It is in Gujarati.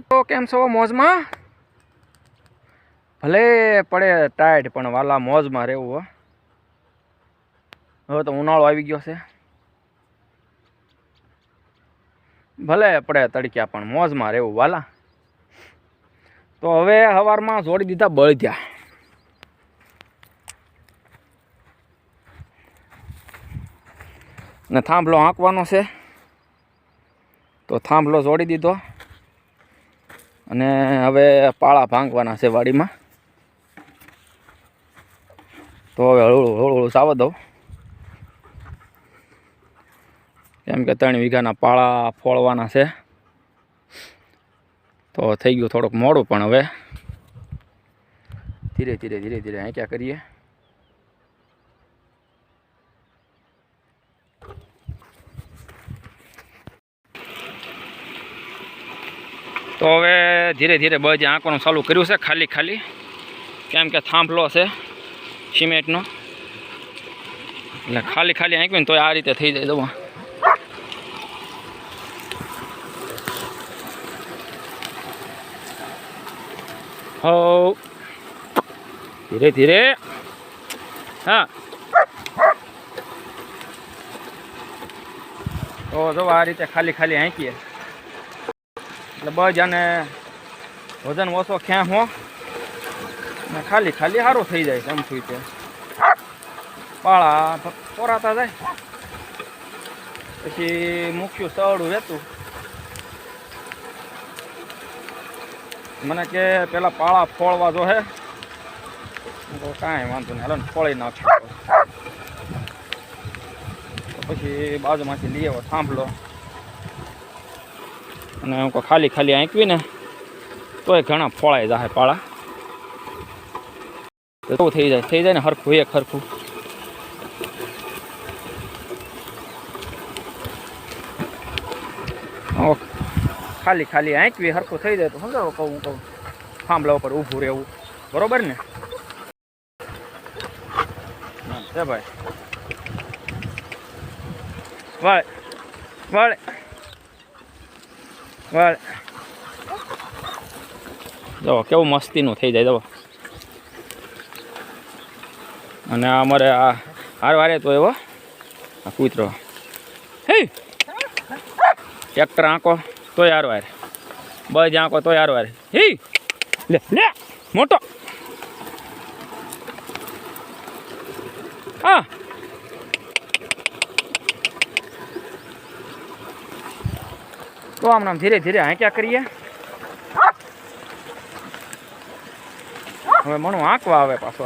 તો કેમ છો મોજમાં? ભલે પડે ટાઈટ પણ વાલા મોજમાં રહેવું હો. હવે તો ઉનાળો આવી ગયો છે. ભલે પડે તડક્યા, પણ મોજમાં રહેવું વાલા. તો હવે સવારમાં જોડી દીધા બળદ્યા. ને થાંભલો હાંકવાનો છે. તો થાંભલો જોડી દીધો. અને હવે પાળા ભાંગવાના છે વાડીમાં. તો હવે હળવું હળવું સાવ દઉં કેમ કે ત્રણ વીઘાના પાળા ફોળવાના છે. તો થઈ ગયું થોડુંક મોડું પણ હવે. ધીરે ધીરે ધીરે ધીરે ક્યાં કરીએ. તો હવે ધીરે ધીરે બજે આંકવાનું ચાલુ કર્યું છે, ખાલી ખાલી. કેમ કે થાંભલો છે સિમેન્ટનો. એટલે ખાલી ખાલી આંક્યું ને તોય આ રીતે થઈ જાય દવા હો. ધીરે ધીરે. હા. તો જો આ રીતે ખાલી ખાલી આંકીએ. એટલે બધાને વજન ઓછો ક્યાં હો? ને ખાલી ખાલી સારું થઈ જાય એમ થયું તે પાળા પોરાતા જાય. પછી મૂક્યું સવડું રહેતું મને કે પેલા પાળા ફોળવા જો હે. તો કાંઈ વાંધો નહીં, હલો ફોળી નાખ્યો પછી બાજુમાંથી લઈ આવો સાંભળો અને હું કહું ખાલી ખાલી આંકવી ને તોય ઘણા ફોળાઈ જાય પાળા. તો થઈ જાય? થઈ જાય ને હરખું, એક હરખું. ખાલી ખાલી આંકવી, હરખું થઈ જાય તો સમજાવો, કહું કહું. થાંભલા ઉપર ઊભું રહેવું. બરોબર ને, છે ભાઈ. વાળ વાળ. વાળ. જો, કેવું મસ્તીનું થઈ જાય, જો. અને આ અમારે આ હાર વારે તો એવો, આ કૂતરો. હે! ટ્રેક્ટર આંકો, તોય હાર વારે. બજ આંકો, તોય હાર વારે. હે! લે લે, મોટો. હા. તો આમ આમ ધીરે ધીરે હાંક્યા કરીએ. હવે મણું આંકવા આવે પાછો.